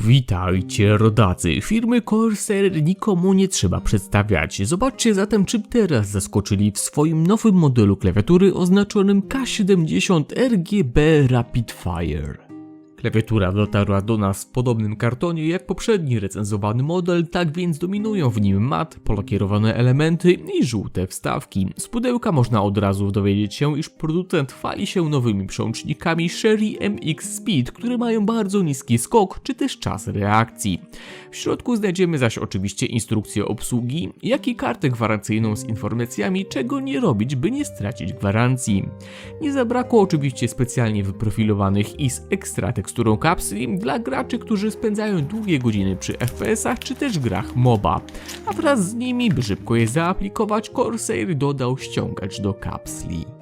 Witajcie rodacy, firmy Corsair nikomu nie trzeba przedstawiać. Zobaczcie zatem czym teraz zaskoczyli w swoim nowym modelu klawiatury oznaczonym K70 RGB Rapid Fire. Klawiatura dotarła do nas w podobnym kartonie jak poprzedni recenzowany model, tak więc dominują w nim mat, polakierowane elementy i żółte wstawki. Z pudełka można od razu dowiedzieć się, iż producent chwali się nowymi przełącznikami Sherry MX Speed, które mają bardzo niski skok czy też czas reakcji. W środku znajdziemy zaś oczywiście instrukcję obsługi, jak i kartę gwarancyjną z informacjami, czego nie robić, by nie stracić gwarancji. Nie zabrakło oczywiście specjalnie wyprofilowanych i z ekstra teksturą kapsli dla graczy, którzy spędzają długie godziny przy FPS-ach czy też grach MOBA. A wraz z nimi, by szybko je zaaplikować, Corsair dodał ściągacz do kapsli.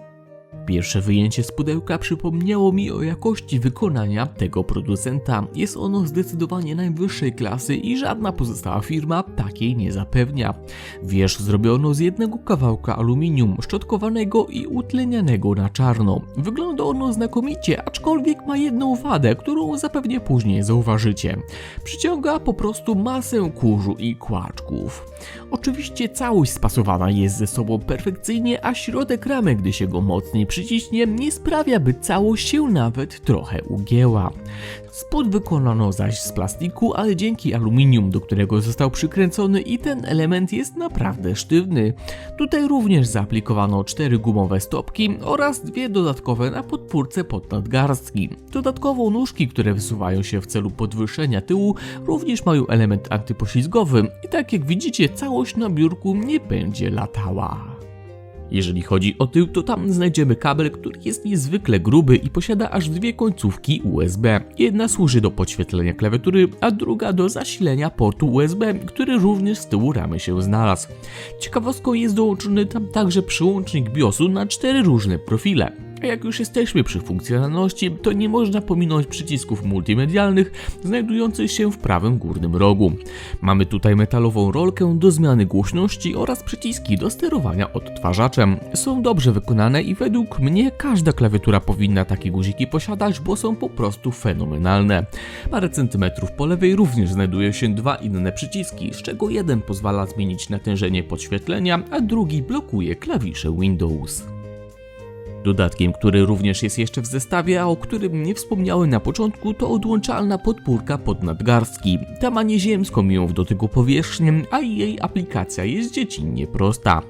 Pierwsze wyjęcie z pudełka przypomniało mi o jakości wykonania tego producenta. Jest ono zdecydowanie najwyższej klasy i żadna pozostała firma takiej nie zapewnia. Wierzch zrobiono z jednego kawałka aluminium, szczotkowanego i utlenianego na czarno. Wygląda ono znakomicie, aczkolwiek ma jedną wadę, którą zapewnie później zauważycie. Przyciąga po prostu masę kurzu i kłaczków. Oczywiście całość spasowana jest ze sobą perfekcyjnie, a środek ramy, gdy się go mocniej przyciśnie, nie sprawia, by całość się nawet trochę ugięła. Spód wykonano zaś z plastiku, ale dzięki aluminium, do którego został przykręcony i ten element jest naprawdę sztywny. Tutaj również zaaplikowano cztery gumowe stopki oraz dwie dodatkowe na podpórce pod nadgarstki. Dodatkowo nóżki, które wysuwają się w celu podwyższenia tyłu, również mają element antypoślizgowy i tak jak widzicie, całość na biurku nie będzie latała. Jeżeli chodzi o tył, to tam znajdziemy kabel, który jest niezwykle gruby i posiada aż dwie końcówki USB. Jedna służy do podświetlenia klawiatury, a druga do zasilenia portu USB, który również z tyłu ramy się znalazł. Ciekawostką jest dołączony tam także przyłącznik BIOSu na cztery różne profile. A jak już jesteśmy przy funkcjonalności, to nie można pominąć przycisków multimedialnych znajdujących się w prawym górnym rogu. Mamy tutaj metalową rolkę do zmiany głośności oraz przyciski do sterowania odtwarzaczem. Są dobrze wykonane i według mnie każda klawiatura powinna takie guziki posiadać, bo są po prostu fenomenalne. Parę centymetrów po lewej również znajdują się dwa inne przyciski, z czego jeden pozwala zmienić natężenie podświetlenia, a drugi blokuje klawisze Windows. Dodatkiem, który również jest jeszcze w zestawie, a o którym nie wspomniałem na początku, to odłączalna podpórka pod nadgarstki. Ta ma nieziemską ją w dotyku powierzchnię, a jej aplikacja jest dziecinnie prosta.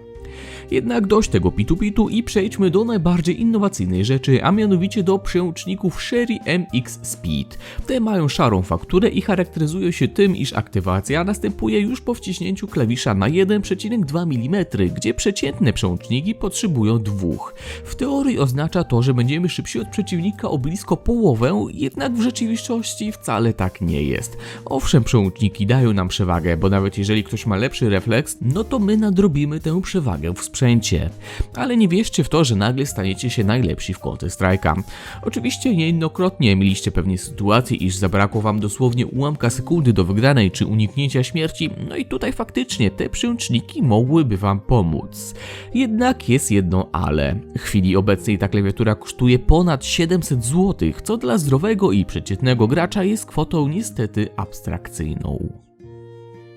Jednak dość tego pitu-pitu i przejdźmy do najbardziej innowacyjnej rzeczy, a mianowicie do przełączników Sherry MX Speed. Te mają szarą fakturę i charakteryzują się tym, iż aktywacja następuje już po wciśnięciu klawisza na 1,2 mm, gdzie przeciętne przełączniki potrzebują dwóch. W teorii oznacza to, że będziemy szybsi od przeciwnika o blisko połowę, jednak w rzeczywistości wcale tak nie jest. Owszem, przełączniki dają nam przewagę, bo nawet jeżeli ktoś ma lepszy refleks, no to my nadrobimy tę przewagę w sprzęcie. Ale nie wierzcie w to, że nagle staniecie się najlepsi w Counter Strike'a. Oczywiście niejednokrotnie mieliście pewnie sytuację, iż zabrakło wam dosłownie ułamka sekundy do wygranej czy uniknięcia śmierci, no i tutaj faktycznie te przełączniki mogłyby wam pomóc. Jednak jest jedno ale. W chwili obecnej ta klawiatura kosztuje ponad 700 zł, co dla zdrowego i przeciętnego gracza jest kwotą niestety abstrakcyjną.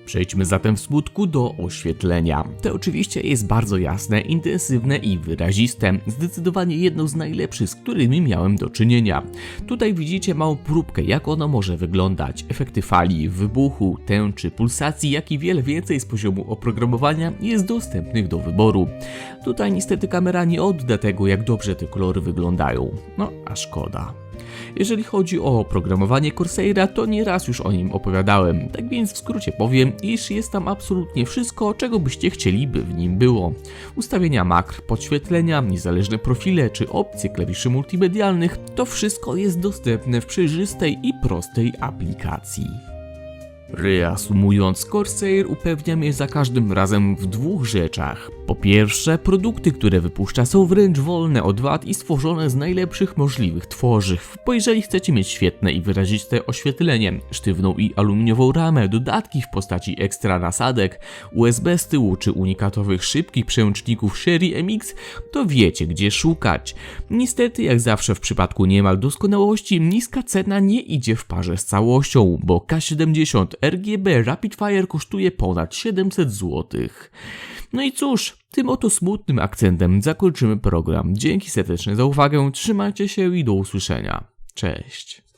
Przejdźmy zatem w smutku do oświetlenia. To oczywiście jest bardzo jasne, intensywne i wyraziste. Zdecydowanie jedno z najlepszych, z którymi miałem do czynienia. Tutaj widzicie małą próbkę, jak ono może wyglądać. Efekty fali, wybuchu, tęczy, pulsacji, jak i wiele więcej z poziomu oprogramowania jest dostępnych do wyboru. Tutaj niestety kamera nie odda tego, jak dobrze te kolory wyglądają. No, a szkoda. Jeżeli chodzi o oprogramowanie Corsaira, to nieraz już o nim opowiadałem, tak więc w skrócie powiem, iż jest tam absolutnie wszystko, czego byście chcieli, by w nim było. Ustawienia makr, podświetlenia, niezależne profile czy opcje klawiszy multimedialnych, to wszystko jest dostępne w przejrzystej i prostej aplikacji. Reasumując, Corsair upewnia mnie za każdym razem w dwóch rzeczach. Po pierwsze, produkty, które wypuszcza są wręcz wolne od wad i stworzone z najlepszych możliwych tworzyw, bo jeżeli chcecie mieć świetne i wyraziste oświetlenie, sztywną i aluminiową ramę, dodatki w postaci ekstra nasadek, USB z tyłu czy unikatowych szybkich przełączników Sherry MX, to wiecie gdzie szukać. Niestety, jak zawsze w przypadku niemal doskonałości, niska cena nie idzie w parze z całością, bo K70 RGB Rapid Fire kosztuje ponad 700 zł. No i cóż, tym oto smutnym akcentem zakończymy program. Dzięki serdecznie za uwagę, trzymajcie się i do usłyszenia. Cześć.